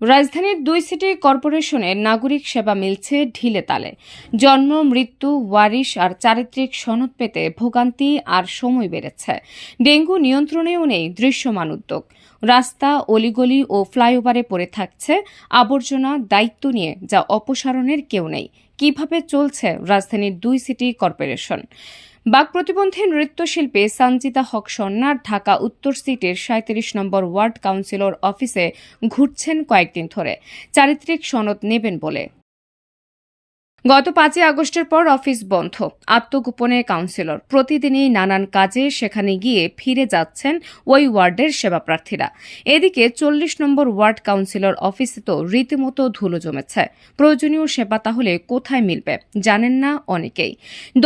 রাজধানীর দুই সিটি কর্পোরেশনের নাগরিক সেবা মিলছে ঢিলে তালে। জন্ম, মৃত্যু, ওয়ারিশ আর চারিত্রিক সনদ পেতে ভোগান্তি আর সময় বেড়েছে। ডেঙ্গু নিয়ন্ত্রণেও নেই দৃশ্যমান উদ্যোগ। রাস্তা, অলিগলি ও ফ্লাইওভারে পড়ে থাকছে আবর্জনা দায়িত্ব নিয়ে যা অপসারণের কেউ নেই। কীভাবে চলছে রাজধানীর দুই সিটি কর্পোরেশন? বাক প্রতিবন্ধী নৃত্যশিল্পী সঞ্জিতা হক সন্ন্যার ঢাকা উত্তর সিটির সাঁত্রিশ নম্বর ওয়ার্ড কাউন্সিলর অফিসে ঘুরছেন কয়েকদিন ধরে। চারিত্রিক সনদ নেবেন বলে। গত পাঁচই আগস্টের পর অফিস বন্ধ। আত্মগোপনে কাউন্সিলর। প্রতিদিনই নানান কাজে সেখানে গিয়ে ফিরে যাচ্ছেন ওই ওয়ার্ডের সেবা প্রার্থীরা এদিকে চল্লিশ নম্বর ওয়ার্ড কাউন্সিলর অফিসে তো রীতিমতো ধুলো জমেছে। প্রয়োজনীয় সেবা তাহলে কোথায় মিলবে? জানেন না অনেকেই।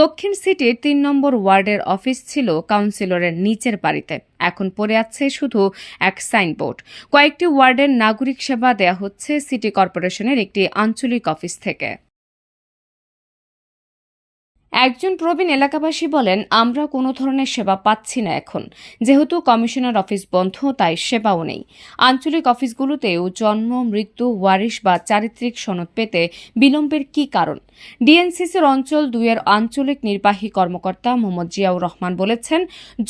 দক্ষিণ সিটির তিন নম্বর ওয়ার্ডের অফিস ছিল কাউন্সিলরের নিচের বাড়িতে। এখন পড়ে আছে শুধু এক সাইনবোর্ড। কয়েকটি ওয়ার্ডের নাগরিক সেবা দেয়া হচ্ছে সিটি কর্পোরেশনের একটি আঞ্চলিক অফিস থেকে। একজন প্রবীণ এলাকাবাসী বলেন, আমরা কোনো ধরনের সেবা পাচ্ছি না এখন। যেহেতু কমিশনার অফিস বন্ধ, তাই সেবাও নেই। আঞ্চলিক অফিসগুলোতেও জন্ম, মৃত্যু, ওয়ারিশ বা চারিত্রিক সনদ পেতে বিলম্বের কি কারণ? ডিএনসিসির অঞ্চল দুইয়ের আঞ্চলিক নির্বাহী কর্মকর্তা মোহাম্মদ জিয়াউর রহমান বলেছেন,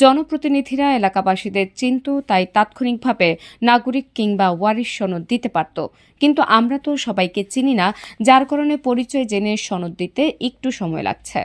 জনপ্রতিনিধিরা এলাকাবাসীদের চিন্ত, তাই তাৎক্ষণিকভাবে নাগরিক কিংবা ওয়ারিশ সনদ দিতে পারত। কিন্তু আমরা তো সবাইকে চিনি না, যার কারণে পরিচয় জেনে সনদ দিতে একটু সময় লাগছে।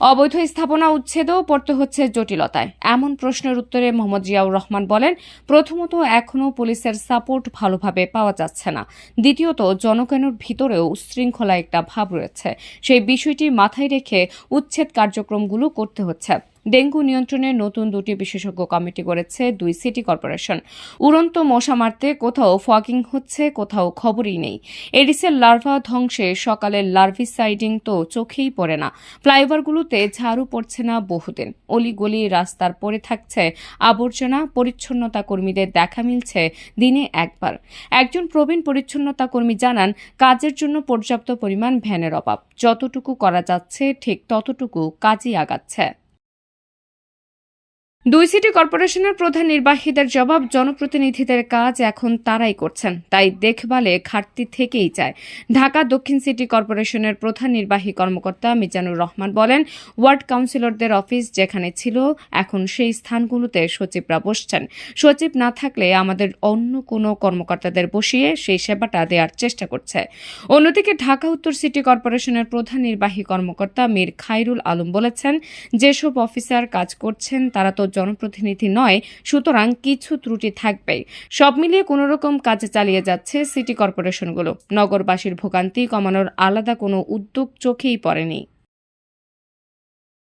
অবৈধ স্থাপনা উচ্ছেদও পড়তে হচ্ছে জটিলতায়। এমন প্রশ্নের উত্তরে মোহাম্মদ জিয়াউর রহমান বলেন, প্রথমত এখনও পুলিশের সাপোর্ট ভালোভাবে পাওয়া যাচ্ছে না। দ্বিতীয়ত, জনগণের ভিতরেও উচ্ছৃঙ্খলা একটা ভাব রয়েছে। সেই বিষয়টি মাথায় রেখে উচ্ছেদ কার্যক্রমগুলো করতে হচ্ছে। ডেঙ্গু নিয়ন্ত্রণে নতুন দুটি বিশেষজ্ঞ কমিটি করেছে দুই সিটি কর্পোরেশন। উড়ন্ত মশা মারতে কোথাও ফগিং হচ্ছে, কোথাও খবরই নেই। এডিসের লার্ভা ধ্বংসে সকালের লার্ভিসাইডিং তো চোখেই পড়ে না। ফ্লাইওভারগুলোতে ঝাড়ু পড়ছে না বহুদিন। অলিগলি রাস্তার পড়ে থাকছে আবর্জনা, পরিচ্ছন্নতা কর্মীদের দেখা মিলছে দিনে একবার। একজন প্রবীণ পরিচ্ছন্নতা কর্মী জানান, কাজের জন্য পর্যাপ্ত পরিমাণ ভ্যানের অভাব। যতটুকু করা যাচ্ছে, ঠিক ততটুকু কাজই আগাচ্ছে। দুই সিটি কর্পোরেশনের প্রধান নির্বাহীদের জবাব জনপ্রতিনিধিদের কাজ এখন তারাই করছেন। তাই দেখভালে ঘাটতি থেকেই যায়। ঢাকা দক্ষিণ সিটি কর্পোরেশনের প্রধান নির্বাহী কর্মকর্তা মিজানুর রহমান বলেন, ওয়ার্ড কাউন্সিলরদের অফিস যেখানে ছিল, এখন সেই স্থানগুলোতে সচিবরা বসছেন। সচিব না থাকলে আমাদের অন্য কোনো কর্মকর্তাদের বসিয়ে সেই সেবাটা দেওয়ার চেষ্টা করছে। অন্যদিকে ঢাকা উত্তর সিটি কর্পোরেশনের প্রধান নির্বাহী কর্মকর্তা মীর খাইরুল আলম বলেছেন, যেসব অফিসার কাজ করছেন তারা তো জনপ্রতিনিধি নয়, সুতরাং কিছু ত্রুটি থাকবেই। সব মিলিয়ে কোনো রকম কাজ চালিয়ে যাচ্ছে সিটি কর্পোরেশনগুলো। নগরবাসীর ভোগান্তি কমানোর আলাদা কোনো উদ্যোগ চোখেই পড়েনি।